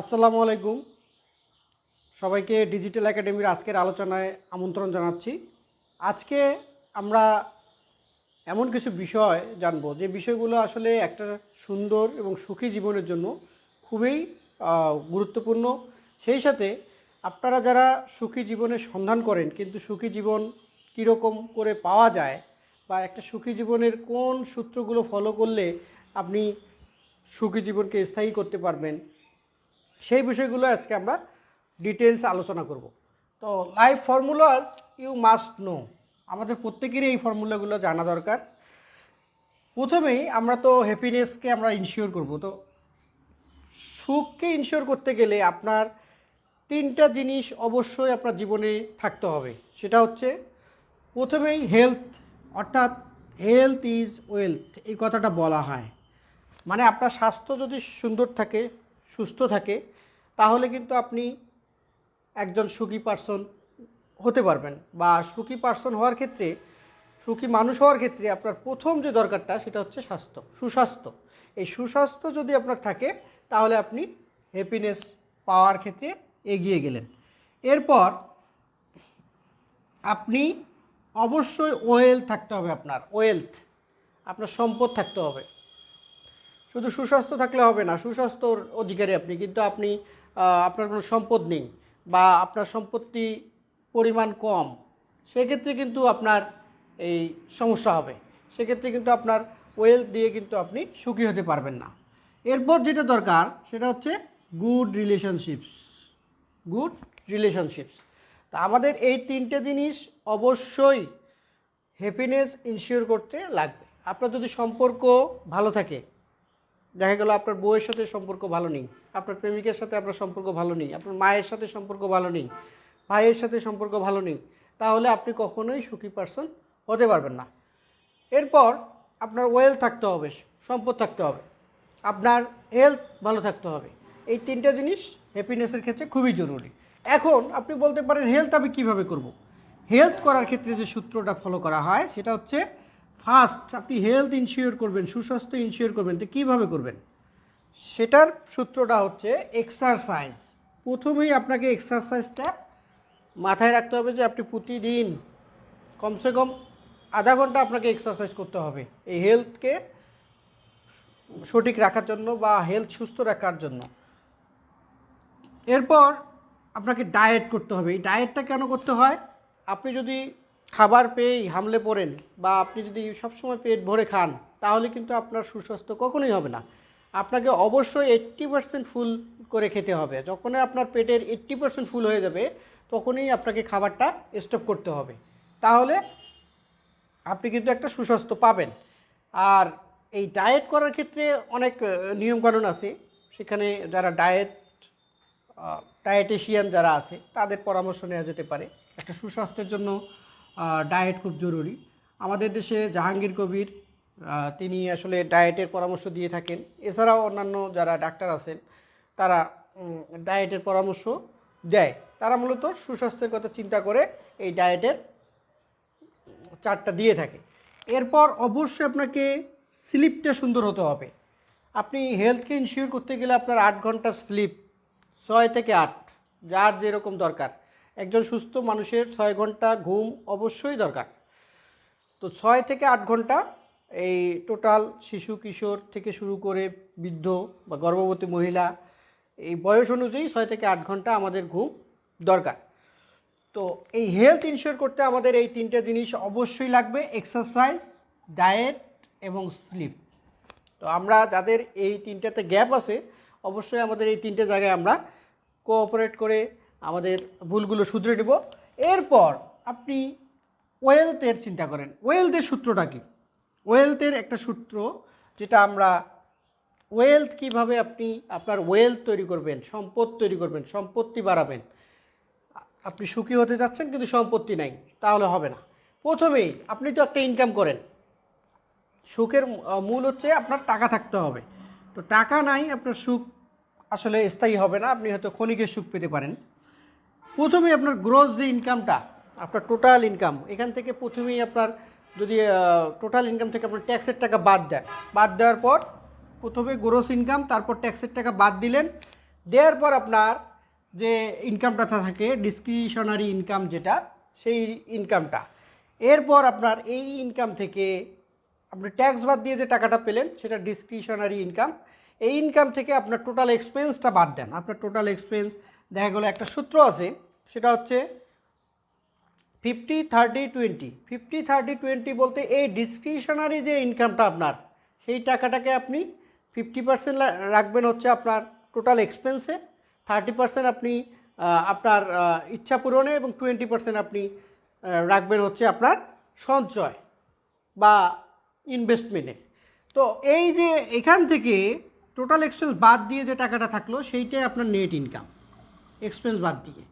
আসসালামু আলাইকুম। সবাইকে ডিজিটাল একাডেমির আজকের আলোচনায় আমন্ত্রণ জানাচ্ছি। আজকে আমরা এমন কিছু বিষয় জানব, যে বিষয়গুলো আসলে একটা সুন্দর এবং সুখী জীবনের জন্য খুবই গুরুত্বপূর্ণ। সেই সাথে আপনারা যারা সুখী জীবনের সন্ধান করেন, কিন্তু সুখী জীবন কীরকম করে পাওয়া যায় বা একটা সুখী জীবনের কোন সূত্রগুলো ফলো করলে আপনি সুখী জীবনকে স্থায়ী করতে পারবেন সেই বিষয়গুলো আজকে আমরা ডিটেলস আলোচনা করব। তো life formulas you must know আমাদের প্রত্যেকেরই এই ফর্মুলাগুলো জানা দরকার। প্রথমেই আমরা তো হ্যাপিনেসকে আমরা ইনশিওর করব। তো সুখকে ইনশিওর করতে গেলে আপনার তিনটা জিনিস অবশ্যই আপনার জীবনে থাকতে হবে। সেটা হচ্ছে প্রথমেই হেলথ অর্থাৎ হেলথ ইজ ওয়েলথ এই কথাটা বলা হয়। মানে আপনার স্বাস্থ্য যদি সুন্দর থাকে সুস্থ থাকে, তাহলে কিন্তু আপনি একজন সুখী পার্সন হতে পারবেন। বা সুখী পার্সন হওয়ার ক্ষেত্রে, সুখী মানুষ হওয়ার ক্ষেত্রে আপনার প্রথম যে দরকারটা সেটা হচ্ছে স্বাস্থ্য, সুস্বাস্থ্য। এই সুস্বাস্থ্য যদি আপনার থাকে, তাহলে আপনি হ্যাপিনেস পাওয়ার ক্ষেত্রে এগিয়ে গেলেন। এরপর আপনি অবশ্যই ওয়েলথ থাকতে হবে আপনার ওয়েলথ আপনার সম্পদ থাকতে হবে। শুধু সুস্বাস্থ্য থাকলে হবে না, সুস্বাস্থ্যর অধিকারী আপনি, কিন্তু আপনি আপনার কোনো সম্পদ নেই বা আপনার সম্পত্তি পরিমাণ কম, সেক্ষেত্রে কিন্তু আপনার এই সমস্যা হবে। সেক্ষেত্রে কিন্তু আপনার ওয়েলথ দিয়ে কিন্তু আপনি সুখী হতে পারবেন না। এরপর যেটা দরকার, সেটা হচ্ছে গুড রিলেশনশিপস গুড রিলেশনশিপস তা আমাদের এই তিনটে জিনিস অবশ্যই হ্যাপিনেস ইনশিওর করতে লাগবে। আপনার যদি সম্পর্ক ভালো থাকে দেখা গেল আপনার বউয়ের সাথে সম্পর্ক ভালো নেই, আপনার প্রেমিকের সাথে আপনার সম্পর্ক ভালো নেই, আপনার মায়ের সাথে সম্পর্ক ভালো নেই, ভাইয়ের সাথে সম্পর্ক ভালো নেই, তাহলে আপনি কখনোই সুখী পার্সন হতে পারবেন না। এরপর আপনার ওয়েল থাকতে হবে, সম্পদ থাকতে হবে, আপনার হেলথ ভালো থাকতে হবে। এই তিনটা জিনিস হ্যাপিনেসের ক্ষেত্রে খুবই জরুরি। এখন আপনি বলতে পারেন হেলথ আমি কীভাবে করব। হেলথ করার ক্ষেত্রে যে সূত্রটা ফলো করা হয়, সেটা হচ্ছে ফার্স্ট আপনি হেলথ ইনশিওর করবেন, সুস্বাস্থ্য ইনশিওর করবেন, তো কীভাবে করবেন? সেটার সূত্রটা হচ্ছে এক্সারসাইজ। প্রথমেই আপনাকে এক্সারসাইজটা মাথায় রাখতে হবে যে আপনি প্রতিদিন কমসে কম আধা ঘণ্টা আপনাকে এক্সারসাইজ করতে হবে। এই হেলথকে সঠিক রাখার জন্য বা হেলথ সুস্থ রাখার জন্য। এরপর আপনাকে ডায়েট করতে হবে। এই ডায়েটটা কেন করতে হয়? আপনি যদি খাবার পেয়েই হামলে পড়েন বা আপনি যদি সবসময় পেট ভরে খান, তাহলে কিন্তু আপনার সুস্বাস্থ্য কখনোই হবে না। আপনাকে অবশ্যই এইট্টি পার্সেন্ট ফুল করে খেতে হবে। যখনই আপনার পেটের এইট্টি পার্সেন্ট ফুল হয়ে যাবে, তখনই আপনাকে খাবারটা স্টপ করতে হবে। তাহলে আপনি কিন্তু একটা সুস্বাস্থ্য পাবেন। আর এই ডায়েট করার ক্ষেত্রে অনেক নিয়মকানুন আছে। সেখানে যারা ডায়েট ডায়েটিশিয়ান যারা আছে, তাদের পরামর্শ নেওয়া যেতে পারে। একটা সুস্বাস্থ্যের জন্য ডায়েট খুব জরুরি। আমাদের দেশে জাহাঙ্গীর কবির তিনি আসলে ডায়েটের পরামর্শ দিয়ে থাকেন। এছাড়াও অন্যান্য যারা ডাক্তার আছেন, তারা ডায়েটের পরামর্শ দেয়। তারা মূলত সুস্বাস্থ্যের কথা চিন্তা করে এই ডায়েটের চারটা দিয়ে থাকে। এরপর অবশ্যই আপনাকে স্লিপটা সুন্দর হতে হবে। আপনি হেলথকে ইনশিওর করতে গেলে আপনার আট ঘণ্টা স্লিপ ছয় থেকে আট, যার যেরকম দরকার। একজন সুস্থ মানুষের ছয় ঘণ্টা ঘুম অবশ্যই দরকার। তো ছয় থেকে আট ঘণ্টা এই টোটাল শিশু, কিশোর থেকে শুরু করে বৃদ্ধ বা গর্ভবতী মহিলা এই বয়স অনুযায়ী ছয় থেকে আট ঘণ্টা আমাদের ঘুম দরকার। তো এই হেলথ ইনশিওর করতে আমাদের এই তিনটে জিনিস অবশ্যই লাগবে এক্সারসাইজ ডায়েট এবং স্লিপ তো আমরা যাদের এই তিনটাতে গ্যাপ আছে, অবশ্যই আমাদের এই তিনটে জায়গায় আমরা কোঅপারেট করে আমাদের ভুলগুলো শুধরে নেব। এরপর আপনি ওয়েলথের চিন্তা করেন। ওয়েলথের সূত্রটা কি? ওয়েলথের একটা সূত্র যেটা আমরা ওয়েলথ কীভাবে আপনি আপনার ওয়েলথ তৈরি করবেন, সম্পদ তৈরি করবেন, সম্পত্তি বাড়াবেন। আপনি সুখী হতে যাচ্ছেন কিন্তু সম্পত্তি নাই, তাহলে হবে না। প্রথমেই আপনি তো একটা ইনকাম করেন। সুখের মূল হচ্ছে আপনার টাকা থাকতে হবে। তো টাকা নাই, আপনার সুখ আসলে স্থায়ী হবে না। আপনি হয়তো ক্ষণিকের সুখ পেতে পারেন। প্রথমেই আপনার গ্রোস যে ইনকামটা আপনার টোটাল ইনকাম এখান থেকে প্রথমেই আপনার যদি টোটাল ইনকাম থেকে আপনার ট্যাক্সের টাকা বাদ দেন, বাদ দেওয়ার পর প্রথমে গ্রোস ইনকাম তারপর ট্যাক্সের টাকা বাদ দিলেন, দেওয়ার পর আপনার যে ইনকামটা থাকে ডিসক্রিশনারি ইনকাম যেটা, সেই ইনকামটা এরপর আপনার এই ইনকাম থেকে আপনি ট্যাক্স বাদ দিয়ে যে টাকাটা পেলেন, সেটা ডিসক্রিশনারি ইনকাম এই ইনকাম থেকে আপনার টোটাল এক্সপেন্সটা বাদ দেন, আপনার টোটাল এক্সপেন্স দেখা গেলো একটা সূত্র আছে সেটা হচ্ছে fifty thirty twenty fifty thirty twenty বলতে এই ডিসক্রিশনারি যে ইনকামটা আপনার, সেই টাকাটাকে আপনি ফিফটি পার্সেন্ট রাখবেন হচ্ছে আপনার টোটাল এক্সপেন্সে থার্টি পার্সেন্ট আপনি আপনার ইচ্ছা পূরণে এবং টোয়েন্টি পার্সেন্ট আপনি রাখবেন হচ্ছে আপনার সঞ্চয় বা ইনভেস্টমেন্টে তো এই যে এখান থেকে টোটাল এক্সপেন্স বাদ দিয়ে যে টাকাটা থাকল, সেইটাই আপনার নেট ইনকাম এক্সপেন্স বাদ দিয়ে।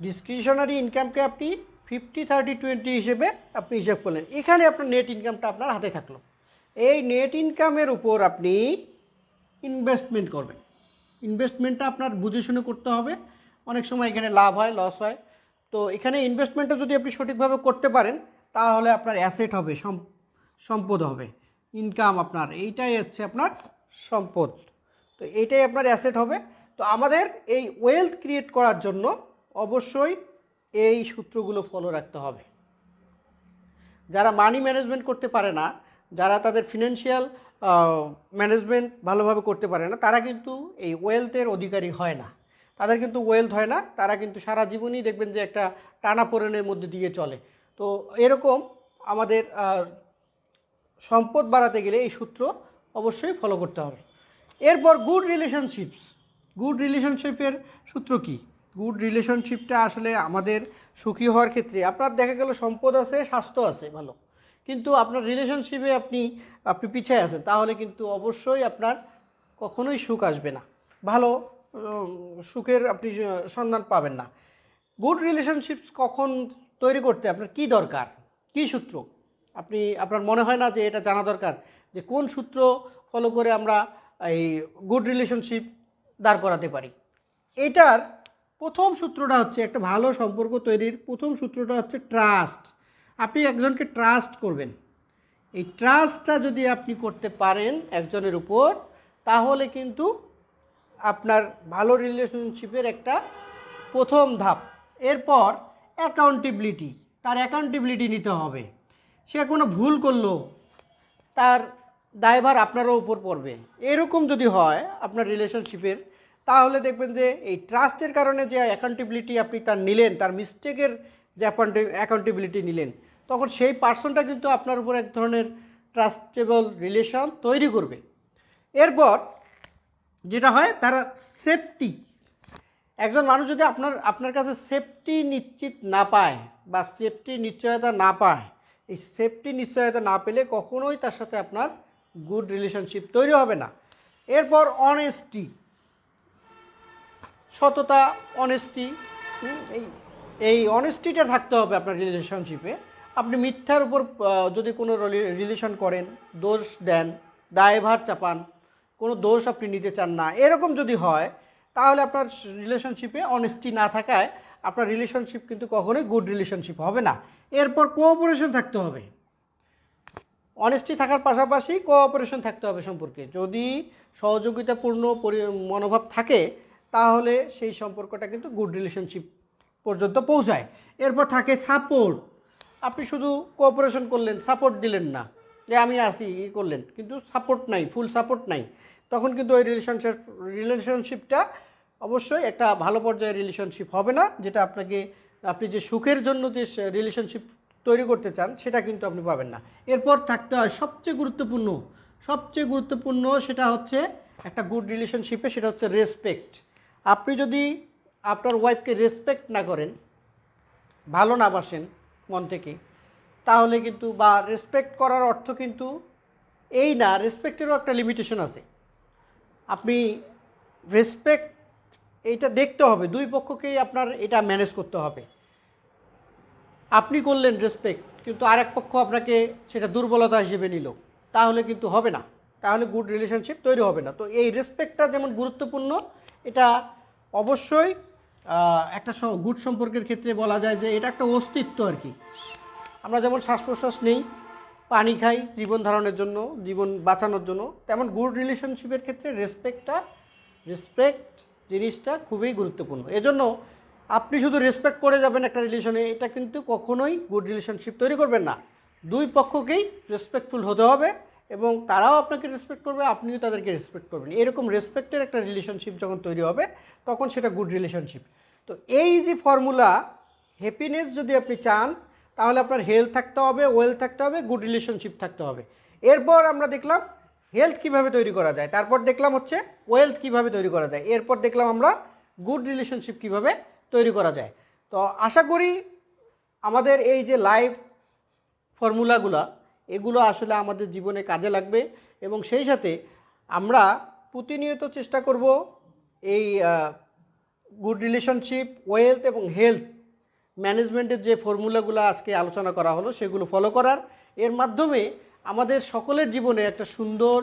ডিসক্রিশনারি ইনকামকে আপনি ফিফটি থার্টি টোয়েন্টি হিসেবে আপনি হিসাব করলেন। এখানে আপনার নেট ইনকামটা আপনার হাতে থাকল। এই নেট ইনকামের উপর আপনি ইনভেস্টমেন্ট করবেন। ইনভেস্টমেন্টটা আপনার বুঝে শুনে করতে হবে। অনেক সময় এখানে লাভ হয় লস হয়। তো এখানে ইনভেস্টমেন্টটা যদি আপনি সঠিকভাবে করতে পারেন, তাহলে আপনার অ্যাসেট হবে সম্পদ হবে। ইনকাম আপনার, এইটাই হচ্ছে আপনার সম্পদ। তো এইটাই আপনার অ্যাসেট হবে। তো আমাদের এই ওয়েলথ ক্রিয়েট করার জন্য অবশ্যই এই সূত্রগুলো ফলো রাখতে হবে। যারা মানি ম্যানেজমেন্ট করতে পারে না, যারা তাদের ফিনান্সিয়াল ম্যানেজমেন্ট ভালোভাবে করতে পারে না, তারা কিন্তু এই ওয়েলথের অধিকারী হয় না। তাদের কিন্তু ওয়েলথ হয় না, তারা কিন্তু সারা জীবনই দেখবেন যে একটা টানাপোড়েনের মধ্যে দিয়ে চলে। তো এরকম আমাদের সম্পদ বাড়াতে গেলে এই সূত্র অবশ্যই ফলো করতে হবে। এরপর গুড রিলেশনশিপস গুড রিলেশনশিপের সূত্র কি? গুড রিলেশনশিপটা আসলে আমাদের সুখী হওয়ার ক্ষেত্রে, আপনার দেখা গেল সম্পদ আছে, স্বাস্থ্য আছে, ভালো। কিন্তু আপনার রিলেশনশিপে আপনি আপনি পিছিয়ে আছেন, তাহলে কিন্তু অবশ্যই আপনার কখনোই সুখ আসবে না। ভালো সুখের আপনি সন্ধান পাবেন না। গুড রিলেশনশিপ কখন তৈরি করতে আপনার কি দরকার? কি সূত্র? আপনি, আপনার মনে হয় না যে এটা জানা দরকার? যে কোন সূত্র ফলো করে আমরা এই গুড রিলেশনশিপ দাঁড় করাতে পারি? এটার প্রথম সূত্রটা হচ্ছে একটা ভালো সম্পর্ক তৈরির প্রথম সূত্রটা হচ্ছে ট্রাস্ট। আপনি একজনকে ট্রাস্ট করবেন। এই ট্রাস্টটা যদি আপনি করতে পারেন একজনের উপর, তাহলে কিন্তু আপনার ভালো রিলেশনশিপের একটা প্রথম ধাপ। এরপর অ্যাকাউন্টেবিলিটি তার অ্যাকাউন্টেবিলিটি নিতে হবে। সে কোনো ভুল করল, তার দায়ভার আপনারও উপর পড়বে। এরকম যদি হয়, আপনার রিলেশনশিপের তাহলে দেখবেন যে এই ট্রাস্টের কারণে যে অ্যাকাউন্টেবিলিটি আপনি তার নিলেন, তার মিস্টেকের যে অ্যাকাউন্টেবিলিটি নিলেন, তখন সেই পার্সনটা কিন্তু আপনার উপর এক ধরনের ট্রাস্টেবল রিলেশন তৈরি করবে। এরপর যেটা হয়, তারা সেফটি একজন মানুষ যদি আপনার আপনার কাছে সেফটি নিশ্চিত না পায় বা সেফটি নিশ্চয়তা না পায়, এই সেফটি নিশ্চয়তা না পেলে কখনোই তার সাথে আপনার গুড রিলেশনশিপ তৈরি হবে না। এরপর অনেস্টি সততা অনেস্টি এই। এই অনেস্টিটা থাকতে হবে আপনার রিলেশনশিপে আপনি মিথ্যার উপর যদি কোনো রিলেশন করেন দোষ দেন দায়ভার চাপান কোনো দোষ আপনি নিতে চান না এরকম যদি হয় তাহলে আপনার রিলেশনশিপে অনেস্টি না থাকায় আপনার রিলেশনশিপ কিন্তু কখনোই গুড রিলেশনশিপ হবে না। এরপর কোঅপারেশন থাকতে হবে। অনেস্টি থাকার পাশাপাশি কোঅপারেশন থাকতে হবে সম্পর্কে। যদি সহযোগিতাপূর্ণ পরি- মনোভাব থাকে তাহলে সেই সম্পর্কটা কিন্তু গুড রিলেশনশিপ পর্যন্ত পৌঁছায়। এরপর থাকে সাপোর্ট আপনি শুধু কোঅপারেশন করলেন সাপোর্ট দিলেন না। যে আমি আসি ই করলেন। কিন্তু সাপোর্ট নাই ফুল সাপোর্ট নাই। তখন কিন্তু ওই রিলেশনশিপ রিলেশনশিপটা অবশ্যই একটা ভালো পর্যায়ের রিলেশনশিপ হবে না, যেটা আপনাকে, আপনি যে সুখের জন্য যে রিলেশনশিপ তৈরি করতে চান, সেটা কিন্তু আপনি পাবেন না। এরপর থাকতে হয় সবচেয়ে গুরুত্বপূর্ণ। সবচেয়ে গুরুত্বপূর্ণ সেটা হচ্ছে একটা গুড রিলেশনশিপে সেটা হচ্ছে রেসপেক্ট আপনি যদি আপনার ওয়াইফকে রেসপেক্ট না করেন, ভালো না বাসেন মন থেকে, তাহলে কিন্তু বা রেসপেক্ট করার অর্থ কিন্তু এই না রেসপেক্টেরও একটা লিমিটেশন আছে। আপনি রেসপেক্ট এইটা দেখতে হবে, দুই পক্ষকেই আপনার এটা ম্যানেজ করতে হবে। আপনি করলেন রেসপেক্ট কিন্তু আরেক পক্ষ আপনাকে সেটা দুর্বলতা হিসেবে নিল, তাহলে কিন্তু হবে না। তাহলে গুড রিলেশনশিপ তৈরি হবে না। তো এই রেসপেক্টটা যেমন গুরুত্বপূর্ণ এটা অবশ্যই একটা গুড সম্পর্কের ক্ষেত্রে বলা যায় যে এটা একটা অস্তিত্ব আর কি। আমরা যেমন শ্বাস প্রশ্বাস নেই, পানি খাই জীবন ধারণের জন্য, জীবন বাঁচানোর জন্য, তেমন গুড রিলেশনশিপের ক্ষেত্রে রেসপেক্টটা রেসপেক্ট জিনিসটা খুবই গুরুত্বপূর্ণ। এজন্য আপনি শুধু রেসপেক্ট করে যাবেন একটা রিলেশনে এটা কিন্তু কখনোই গুড রিলেশনশিপ তৈরি করবেন না। দুই পক্ষকেই রেসপেক্টফুল হতে হবে। এবং তারাও আপনাকে রেসপেক্ট করবে, আপনিও তাদেরকে রেসপেক্ট করবেন। এরকম রেসপেক্টের একটা রিলেশনশিপ যখন তৈরি হবে, তখন সেটা গুড রিলেশনশিপ তো এই যে ফর্মুলা হ্যাপিনেস যদি আপনি চান, তাহলে আপনার হেলথ থাকতে হবে ওয়েলথ থাকতে হবে গুড রিলেশনশিপ থাকতে হবে। এরপর আমরা দেখলাম হেলথ কীভাবে তৈরি করা যায়। তারপর দেখলাম হচ্ছে ওয়েলথ কীভাবে তৈরি করা যায়। এরপর দেখলাম আমরা গুড রিলেশনশিপ কীভাবে তৈরি করা যায়। তো আশা করি আমাদের এই যে লাইফ ফর্মুলাগুলো এগুলো আসলে আমাদের জীবনে কাজে লাগবে এবং সেই সাথে আমরা প্রতিনিয়ত চেষ্টা করব এই গুড রিলেশনশিপ ওয়েলথ এবং হেলথ ম্যানেজমেন্টের যে ফর্মুলাগুলো আজকে আলোচনা করা হলো সেগুলো ফলো করার। এর মাধ্যমে আমাদের সকলের জীবনে একটা সুন্দর,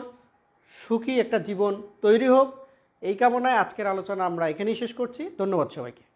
সুখী একটা জীবন তৈরি হোক। এই কামনায় আজকের আলোচনা আমরা এখানেই শেষ করছি। ধন্যবাদ সবাইকে।